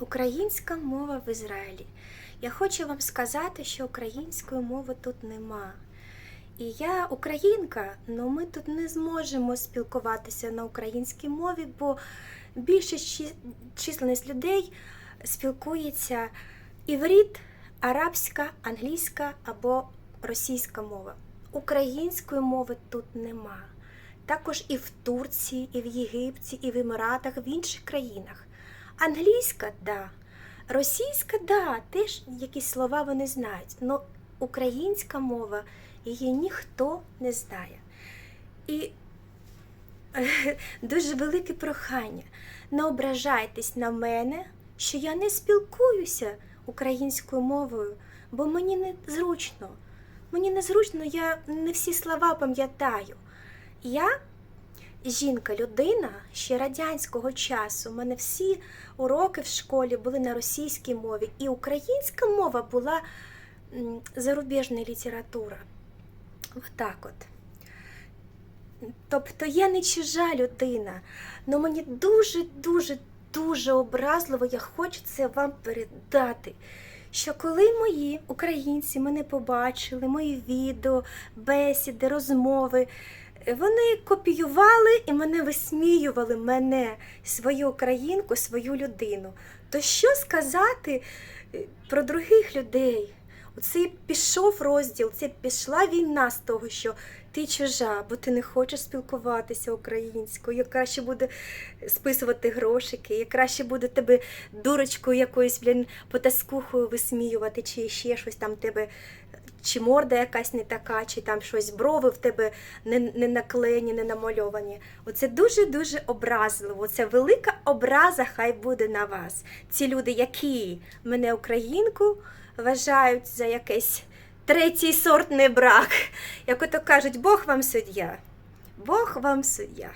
Українська мова в Ізраїлі. Я хочу вам сказати, що української мови тут нема. І я українка, але ми тут не зможемо спілкуватися на українській мові, бо більшість чи- численність людей спілкується іврит, арабська, англійська або російська мова. Української мови тут нема. Також і в Турції, і в Єгипті, і в Еміратах, в інших країнах. Англійська да. Російська да, теж якісь слова вони знають. але українська мова її ніхто не знає. І е, дуже велике прохання. Не ображайтесь на мене, що я не спілкуюся українською мовою, бо мені не зручно. Мені незручно, я не всі слова пам'ятаю. Я жінка, людина ще радянського часу. У мене всі уроки в школі були на російській мові, і українська мова була зарубіжна література. Отак от. Тобто я не чужа людина, але мені дуже, дуже, дуже образливо, я хочу це вам передати. Що коли мої українці мене побачили, мої відео, бесіди, розмови, вони копіювали і мене висміювали, мене, свою українку, свою людину. То що сказати е, про других людей? Оце пішов розділ, це пішла війна з того, що ти чужа, бо ти не хочеш спілкуватися українською, як краще буде списувати грошики, як краще буде тебе дурочкою якоюсь, блін, потаскухою висміювати, чи ще щось там тебе, чи морда якась не така, чи там щось брови в тебе не, не наклеєні, не намальовані. Оце дуже-дуже образливо. Це велика образа хай буде на вас. Ці люди, які мене українку вважають за якийсь третій сортний брак. Як ото кажуть, Бог вам суддя. Бог вам суддя.